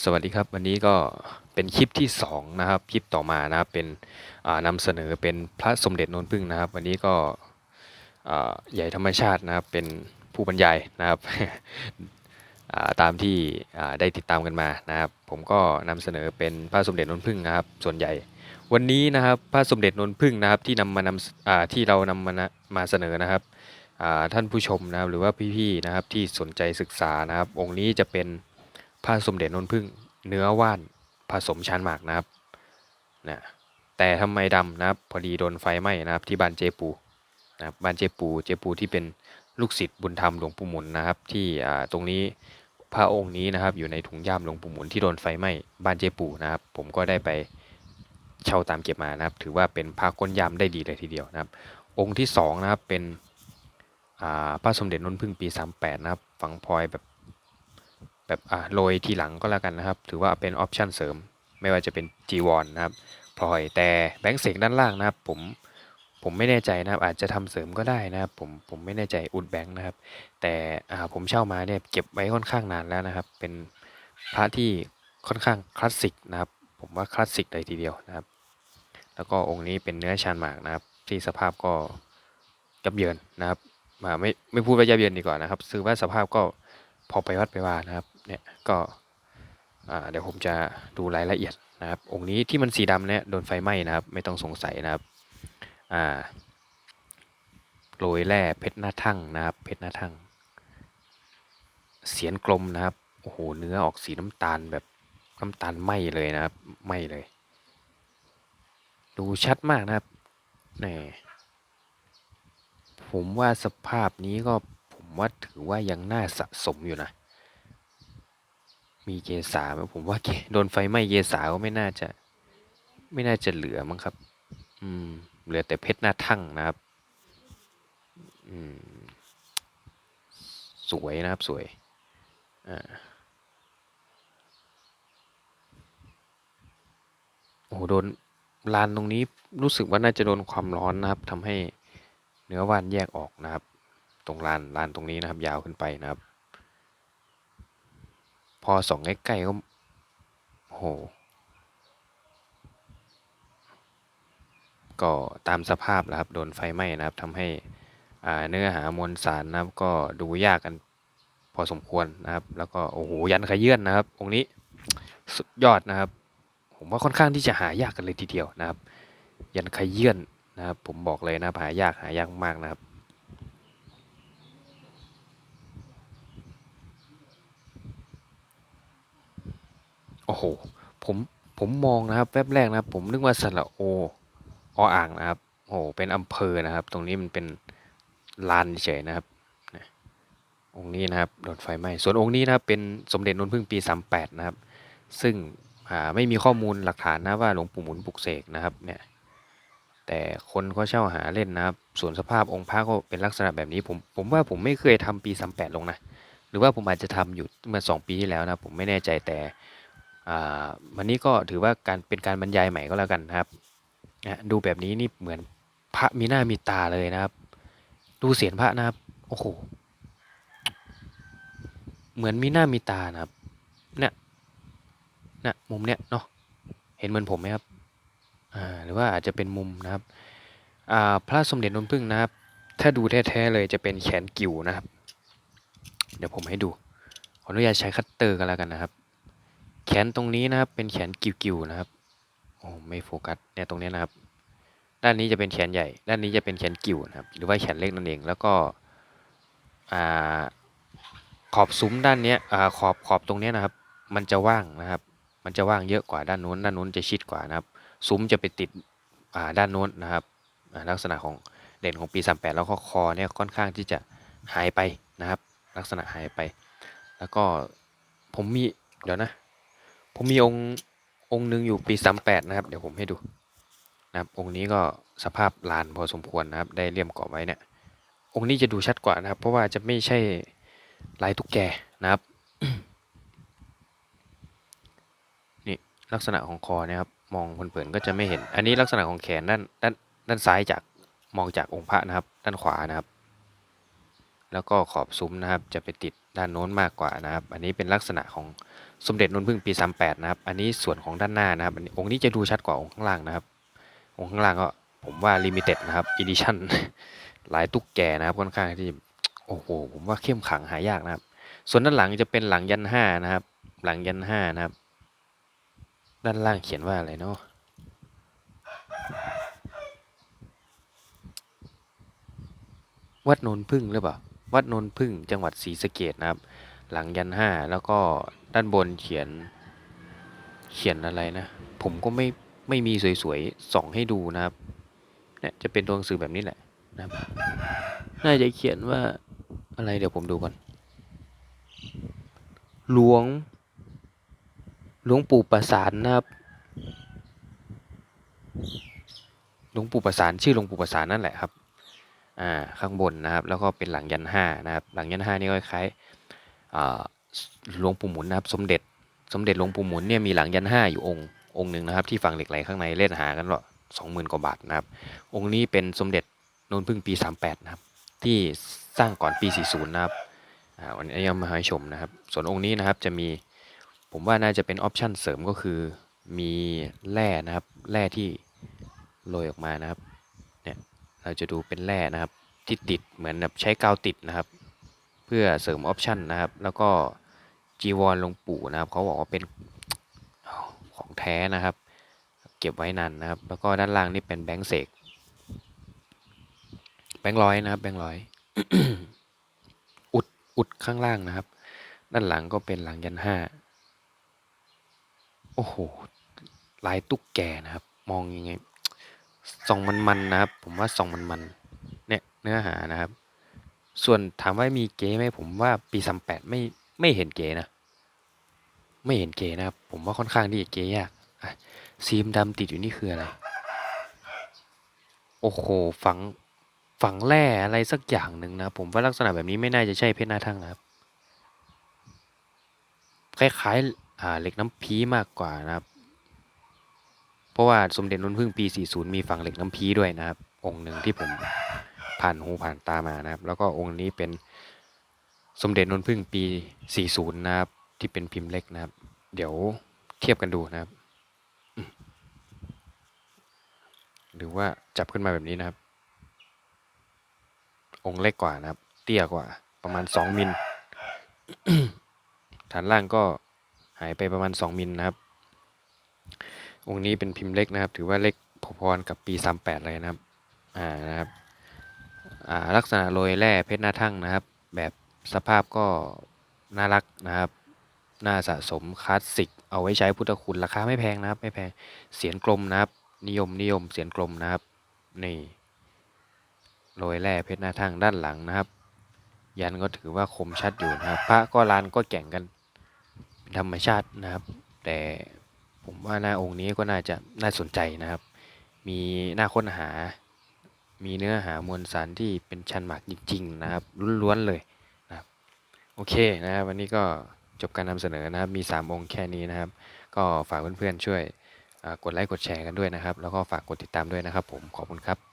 สวัสดีครับวันนี้ก็เป็นคลิปที่สองนะครับคลิปต่อมานะครับเป็นอ่านำเสนอเป็นพระสมเด็จนนพึ่งนะครับ วันนี้ก็ใหญ่ธรรมชาตินะครับเป็นผู้บรรยายนะครับาตามที่ได้ติดตามกันมานะครับ ผมก็นำเสนอเป็นพระสมเด็จนนพึ่งนะครับ ส่วนใหญ่ วันนี้นะครับพระสมเด็จนนพึ่งนะครับที่นำมานำที่เรานำมานะมาเสนอนะครับท่านผู้ชมนะครับหรือว่าพี่ๆนะครับที่สนใจศึกษานะครับ องค์นี้จะเป็น พระสมเด็จนนพึ่งเนื้อว่านผสมชานหมากนะครับนะแต่ทำไมดำนะครับพอดีโดนไฟไหม้นะครับที่บ้านเจปูนะครับบ้านเจปูเจปูที่เป็นลูกศิษย์บุญธรรมหลวงปู่หมุนนะครับ ที่ตรงนี้พระองค์นี้นะครับอยู่ในถุงย่ามหลวงปู่หมุนที่โดนไฟไหม้บ้านเจปูนะครับ ผมก็ได้ไปเช่าตามเก็บมานะครับ ถือว่าเป็นพระก้นยามได้ดีเลยทีเดียวนะครับ องค์ที่สองนะครับเป็นอ่าพระสมเด็จนนพึ่งปี 38 นะครับฝังพลอยแบบ แบบอ่าโรยทีหลังก็แล้วกันนะครับ ถือว่าเป็นออปชันเสริม ไม่ว่าจะเป็นจีวรนนะครับพลอยแต่แบงค์เสกด้านล่างนะครับ ผมผมไม่แน่ใจนะครับอาจจะทำเสริมก็ได้นะครับ ผมผมไม่แน่ใจอุดแบงค์นะครับ แต่อ่าผมเช่ามาเนี่ยเก็บไว้ค่อนข้างนานแล้วนะครับ เป็นพระที่ค่อนข้างคลาสสิกนะครับ ผมว่าคลาสสิกเลยทีเดียวนะครับ แล้วก็องค์นี้เป็นเนื้อชานหมากนะครับ ที่สภาพก็ยับเยินนะครับมาไม่ไม่พูดว่ายับเยินดีกว่านะครับซื้อว่าสภาพก็พอไปวัดไปว่านะครับ เนี่ยก็เดี๋ยวผมจะดูรายละเอียดนะครับ องค์นี้ที่มันสีดำเนี่ยโดนไฟไหม้นะครับ ไม่ต้องสงสัยนะครับโรยแร่เพชรหน้าทั่งนะครับ เพชรหน้าทั่ง เสียนกลมนะครับโอ้โหเนื้อออกสีน้ำตาลแบบน้ำตาลไหมเลยนะครับไหมเลย ดูชัดมากนะครับนี่ผมว่าสภาพนี้ก็ผมว่าถือว่ายังน่าสะสมอยู่นะ มีเกสาไหมผมว่าเกโดนไฟไหม้เกสาก็ไม่น่าจะ ไม่น่าจะเหลือมั้งครับ อืม เหลือแต่เพชรหน้าทั่งนะครับ อืม สวยนะครับสวย อ่าโอ้โหโดนลานตรงนี้รู้สึกว่าน่าจะโดนความร้อนนะครับทำให้เนื้อว่านแยกออกนะครับ ตรงลานลานตรงนี้นะครับ ยาวขึ้นไปนะครับ พอส่องใกล้ๆก็โห ก็ตามสภาพแหล้วครับ โดนไฟไหม้นะครับทำให้เนื้อหามวลสารนะครับ ก็ดูยากกันพอสมควรนะครับ แล้วก็โอ้โหยันขยื่นนะครับ องค์นี้สุดยอดนะครับ ผมว่าค่อนข้างที่จะหายากกันเลยทีเดียวนะครับ ยันขยื่นนะครับ ผมบอกเลยนะหายากหายากมากนะครับ อ้โห ผมผมมองนะครับแวบแรกนะครับ ผมนึกว่าสระโอออ่างนะครับโอ้โหเป็นอำเภอนะครับ ตรงนี้มันเป็นลานเฉยนะครับองค์นี้นะครับโดนไฟไหม้ส่วนองค์นี้นะครับเป็นสมเด็จนนพึ่งปี 38 นะครับ ซึ่งไม่มีข้อมูลหลักฐานนะว่าหลวงปู่หมุนปลุกเสกนะครับเนี่ยแต่คนก็เช่าหาเล่นนะครับ ส่วนสภาพองค์พระก็เป็นลักษณะแบบนี้ผมผมว่าผมไม่เคยทำปี 38 ลงนะ หรือว่าผมอาจจะทำอยู่เมื่อ 2 ปีที่แล้วนะผมไม่แน่ใจแต่ วันนี้ก็ถือว่าการเป็นการบรรยายใหม่ก็แล้วกันนะครับนะดูแบบนี้นี่เหมือนพระมีหน้ามีตาเลยนะครับ ดูเสียนพระนะครับโอ้โหเหมือนมีหน้ามีตานะครับเนี่ยนะมุมเนี้ยเนาะเห็นเหมือนผมไหมครับอ่าหรือว่าอาจจะเป็นมุมนะครับอ่าพระสมเด็จนนพึ่งนะครับ ถ้าดูแท้ๆเลยจะเป็นแขนกิ่วนะครับ เดี๋ยวผมให้ดูขออนุญาตใช้คัตเตอร์กันแล้วกันนะครับ แขนตรงนี้นะครับ เป็นแขนกิ่วๆนะครับโอ้ไม่โฟกัสเนี่ยตรงนี้นะครับ ด้านนี้จะเป็นแขนใหญ่ ด้านนี้จะเป็นแขนกิ่วนะครับ หรือว่าแขนเล็กนั่นเอง แล้วก็อ่าขอบซุ้มด้านนี้อ่าขอบขอบตรงนี้นะครับ มันจะว่างนะครับ มันจะว่างเยอะกว่าด้านนู้น ด้านนู้นจะชิดกว่านะครับ ซุ้มจะไปติดอ่าด้านโน้นนะครับอ่าลักษณะของเด่นของปี 38 แล้วก็คอเนี่ยค่อนข้างที่จะหายไปนะครับ ลักษณะหายไป แล้วก็ผมมีเดี๋ยวนะ ผมมีองค์องค์หนึ่งอยู่ปี38นะครับ เดี๋ยวผมให้ดูนะครับ องค์นี้ก็สภาพลานพอสมควรนะครับ ได้เลี่ยมกรอบไว้เนี่ย องค์นี้จะดูชัดกว่านะครับ เพราะว่าจะไม่ใช่ลายตุ๊กแกนะครับ นี่ลักษณะของคอเนี่ยครับ มองเผินๆก็จะไม่เห็น อันนี้ลักษณะของแขนด้านด้านด้านซ้ายจากมองจากองค์พระนะครับ ด้านขวานะครับ แล้วก็ขอบซุ้มนะครับ จะไปติดด้านโน้นมากกว่านะครับ อันนี้เป็นลักษณะของ สมเด็จนนพึ่งปี38นะครับ อันนี้ส่วนของด้านหน้านะครับอันนี้องค์นี้จะดูชัดกว่าองค์ข้างล่างนะครับ องค์ข้างล่างก็ผมว่าลิมิเต็ดนะครับอีดิชั่นหลายตุ๊กแกนะครับค่อนข้างที่โอ้โหผมว่าเข้มขังหายากนะครับ ส่วนด้านหลังจะเป็นหลังยันห้านะครับ หลังยันห้านะครับ ด้านล่างเขียนว่าอะไรเนาะวัดนนพึ่งหรือเปล่าวัดนนพึ่งจังหวัดศรีสะเกดนะครับ หลังยันห้าแล้วก็ด้านบนเขียนเขียนอะไรนะ ผมก็ไม่ไม่มีสวยๆส่องให้ดูนะครับเนี่ยจะเป็นตัวหนังสือแบบนี้แหละนะครับน่าจะเขียนว่าอะไรเดี๋ยวผมดูก่อนหลวงหลวงปู่ประสานนะครับหลวงปู่ประสานชื่อหลวงปู่ประสานนั่นแหละครับอ่าข้างบนนะครับ แล้วก็เป็นหลังยันห้านะครับ หลังยันห้านี่ก็คล้าย หลวงปู่หมุนนะครับ สมเด็จสมเด็จหลวงปู่หมุนเนี่ยมีหลังยันห้าอยู่องค์องค์หนึ่งนะครับ ที่ฝังเหล็กไหลข้างในเล่นหากันว่าสองหมื่นกว่าบาทนะครับ องค์นี้เป็นสมเด็จนนพึ่งปี 38 นะครับ ที่สร้างก่อนปี 40 นะครับวันนี้ยังมาให้ชมนะครับ ส่วนองค์นี้นะครับจะมีผมว่าน่าจะเป็นออปชั่นเสริมก็คือมีแร่นะครับแร่ที่โรยออกมานะครับเนี่ยเราจะดูเป็นแร่นะครับที่ติดเหมือนแบบใช้กาวติดนะครับ พื่อเสริมออปชันนะครับ แล้วก็จีวรหลวงปู่นะครับเขาบอกว่าเป็นของแท้นะครับ เก็บไว้นานนะครับ แล้วก็ด้านล่างนี่เป็นแบงค์เสกแบงค์ร้อยนะครับ แบงค์ร้อยอุดอุดข้างล่างนะครับ ด้านหลังก็เป็นหลังยันห้าโอ้โหลายตุ๊กแกนะครับ มองยังไงส่องมันมันนะครับ ผมว่าส่องมันมันๆเนี่ยเนื้อหานะครับ ส่วนถามว่ามีเก๋ไหมผมว่าปีสามแปดไม่ไม่เห็นเก๋นะ ไม่เห็นเก๋นะครับ ผมว่าค่อนข้างที่จะเก๋ยากซีมดำติดอยู่นี่คืออะไร โอ้โหฝังฝังแร่อะไรสักอย่างหนึ่งนะ ผมว่าลักษณะแบบนี้ไม่น่าจะใช่เพชรหน้าทั่งนะครับ คล้ายๆอ่าเหล็กน้ำพีมากกว่านะครับ เพราะว่าสมเด็จนนพึ่งปี 40 มีฝังเหล็กน้ำพีด้วยนะครับ องค์หนึ่งที่ผม ผ่านหูผ่านตามานะครับ แล้วก็องค์นี้เป็นสมเด็จนนพึ่งปี 40 นะครับ ที่เป็นพิมพ์เล็กนะครับ เดี๋ยวเทียบกันดูนะครับ หรือว่าจับขึ้นมาแบบนี้นะครับ องค์เล็กกว่านะครับ เตี้ยกว่าประมาณ 2 มิล ฐานล่างก็หายไปประมาณ 2 มิลนะครับ องค์นี้เป็นพิมพ์เล็กนะครับ ถือว่าเล็กพอๆกับปี 38 เลยนะครับ อ่านะครับ ลักษณะโรยแร่เพชรหน้าทั่งนะครับ แบบสภาพก็น่ารักนะครับ น่าสะสมคลาสสิก เอาไว้ใช้พุทธคุณราคาไม่แพงนะครับ ไม่แพงเสียนกลมนะครับ นิยมนิยมเสียนกลมนะครับนี่โรยแร่เพชรหน้าทั่งด้านหลังนะครับ ยันก็ถือว่าคมชัดอยู่นะครับ พระก็ลานก็แก่งกันเป็นธรรมชาตินะครับ แต่ผมว่าหน้าองค์นี้ก็น่าจะน่าสนใจนะครับ มีหน่าค้นหา มีเนื้อหามวลสารที่เป็นชันหมากจริง ๆ นะครับล้วนๆเลยนะครับโอเคนะครับวันนี้ก็จบการนำเสนอนะครับมี 3 องค์แค่นี้นะครับ ก็ฝากเพื่อนๆช่วยกดไลค์กดแชร์กันด้วยนะครับ แล้วก็ฝากกดติดตามด้วยนะครับผมขอบคุณครับ